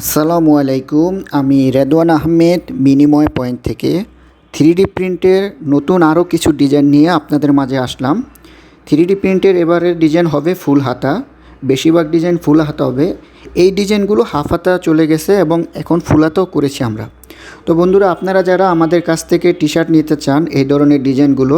আসসালামু আলাইকুম, আমি রেদওয়ান আহমেদ, বিনিময় পয়েন্ট থেকে। থ্রি ডি প্রিন্টের নতুন আরও কিছু ডিজাইন নিয়ে আপনাদের মাঝে আসলাম। থ্রি ডি প্রিন্টের এবারের ডিজাইন হবে ফুল হাতা, বেশিরভাগ ডিজাইন ফুল হাতা হবে। এই ডিজাইনগুলো হাফ হাতা চলে গেছে এবং এখন ফুল হাতাও করেছি আমরা। তো বন্ধুরা, আপনারা যারা আমাদের কাছ থেকে টি শার্ট নিতে চান এই ধরনের ডিজাইনগুলো,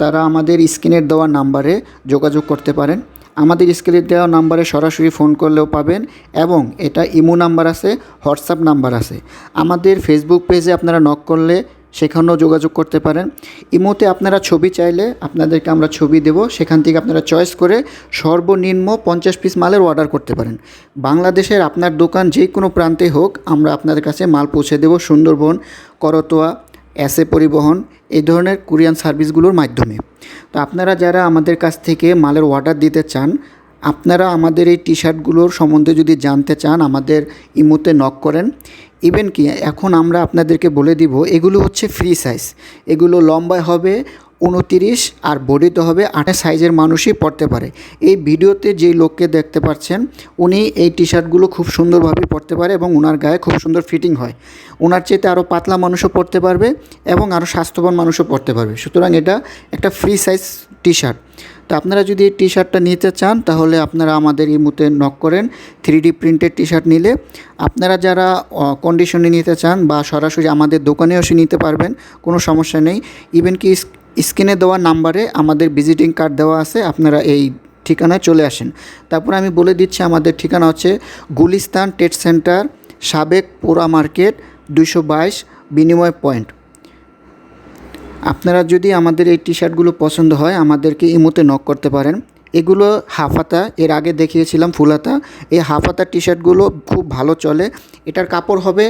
তারা আমাদের স্ক্রিনের দেওয়া নাম্বারে যোগাযোগ করতে পারেন। আমাদের স্ক্রিনে দেওয়া নাম্বারে সরাসরি ফোন করলেও পাবেন এবং এটা ইমো নাম্বার আছে, হোয়াটসঅ্যাপ নাম্বার আছে। আমাদের ফেসবুক পেজে আপনারা নক করলে সেখানেও যোগাযোগ করতে পারেন। ইমোতে আপনারা ছবি চাইলে আপনাদেরকে আমরা ছবি দেব, সেখান থেকে আপনারা চয়েস করে সর্বনিম্ন পঞ্চাশ পিস মালের অর্ডার করতে পারেন। বাংলাদেশের আপনার দোকান যে কোনো প্রান্তে হোক, আমরা আপনাদের কাছে মাল পৌঁছে দেব সুন্দরবন, করতোয়া এসএ পরিবহন, এই ধরনের কুরিয়ান সার্ভিসগুলোর মাধ্যমে। তো আপনারা যারা আমাদের কাছ থেকে মালের অর্ডার দিতে চান, আপনারা আমাদের এই টি শার্টগুলোর সম্বন্ধে যদি জানতে চান, আমাদের ইমোতে নক করেন। ইভেন কি, এখন আমরা আপনাদেরকে বলে দিব, এগুলো হচ্ছে ফ্রি সাইজ এগুলো লম্বায় হবে উনতিরিশ আর বডিতে হবে আঠাশ সাইজের মানুষই পরতে পারে। এই ভিডিওতে যেই লোককে দেখতে পাচ্ছেন, উনি এই টি শার্টগুলো খুব সুন্দরভাবে পরতে পারে এবং ওনার গায়ে খুব সুন্দর ফিটিং হয়। ওনার চেয়েতে আরও পাতলা মানুষও পরতে পারবে এবং আরও স্বাস্থ্যবান মানুষও পরতে পারবে। সুতরাং এটা একটা ফ্রি সাইজ টি শার্ট তো আপনারা যদি এই টি শার্টটা নিতে চান, তাহলে আপনারা আমাদের এই মুহূর্তে নক করেন। Three D printed T shirt নিলে আপনারা যারা কন্ডিশনে নিতে চান বা সরাসরি আমাদের দোকানে এসে নিতে পারবেন, কোনো সমস্যা নেই। ইভেন কি স্ক্রিনে দেওয়া নাম্বারে আমাদের ভিজিটিং কার্ড দেওয়া আছে, আপনারা এই ঠিকানায় চলে আসেন। তারপর আমি বলে দিচ্ছি, আমাদের ঠিকানা হচ্ছে গুলিস্তান টেট সেন্টার, সাবেক পোড়া মার্কেট দুশো বাইশ বিনিময় পয়েন্ট। আপনারা যদি আমাদের এই টি শার্টগুলো পছন্দ হয়, আমাদেরকে ইমোতে নক করতে পারেন। এগুলো হাফাতা, এর আগে দেখিয়েছিলাম ফুলাতা। এই হাফাতা টি শার্টগুলো খুব ভালো চলে। এটার কাপড় হবে,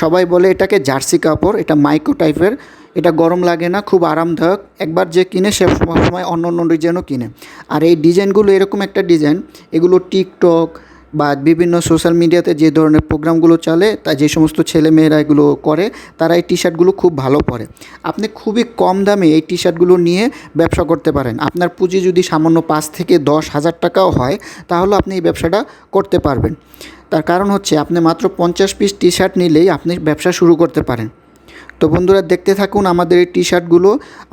সবাই বলে এটাকে জার্সি কাপড়, এটা মাইক্রো টাইপের। এটা গরম লাগে না, খুব আরামদায়ক। একবার যে কিনে, সে সময় অন্য অন্য ডিজাইনও কিনে। আর এই ডিজাইনগুলো এরকম একটা ডিজাইন, এগুলো টিকটক বা বিভিন্ন সোশ্যাল মিডিয়াতে যে ধরনের প্রোগ্রামগুলো চলে, তা যে সমস্ত ছেলেমেয়েরা এগুলো করে, তারা এই টি শার্টগুলো খুব ভালো পরে। আপনি খুবই কম দামে এই টি শার্টগুলো নিয়ে ব্যবসা করতে পারেন। আপনার পুঁজি যদি সামান্য পাঁচ থেকে দশ হাজার টাকাও হয়, তাহলে আপনি এই ব্যবসাটা করতে পারবেন। তার কারণ হচ্ছে, আপনি মাত্র পঞ্চাশ পিস টি শার্ট নিলেই আপনি ব্যবসা শুরু করতে পারেন। তো বন্ধুরা দেখতে থাকুন আমাদের এই টি শার্টগুলো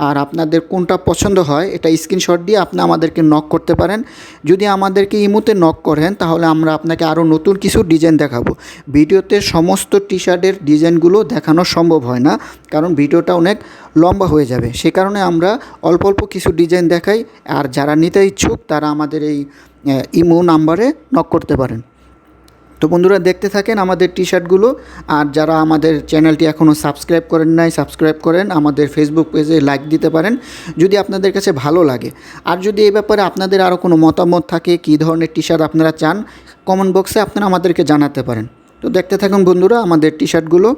আর আপনাদের কোনটা পছন্দ হয়, এটা স্ক্রিনশট দিয়ে আপনি আমাদেরকে নক করতে পারেন। যদি আমাদেরকে ইমুতে নক করেন, তাহলে আমরা আপনাকে আরও নতুন কিছু ডিজাইন দেখাবো। ভিডিওতে সমস্ত টি শার্টের ডিজাইনগুলো দেখানো সম্ভব হয় না, কারণ ভিডিওটা অনেক লম্বা হয়ে যাবে। সে কারণে আমরা অল্প অল্প কিছু ডিজাইন দেখাই, আর যারা নিতে ইচ্ছুক, তারা আমাদের এই ইমো নাম্বারে নক করতে পারেন। তো বন্ধুরা দেখতে থাকেন আমাদের টি শার্টগুলো আর যারা আমাদের চ্যানেলটি এখনও সাবস্ক্রাইব করেন নাই, সাবস্ক্রাইব করেন, আমাদের ফেসবুক পেজে লাইক দিতে পারেন, যদি আপনাদের কাছে ভালো লাগে। আর যদি এ ব্যাপারে আপনাদের আরও কোনো মতামত থাকে, কী ধরনের টি শার্ট আপনারা চান কমেন্ট বক্সে আপনারা আমাদেরকে জানাতে পারেন। তো দেখতে থাকুন বন্ধুরা আমাদের টি শার্টগুলো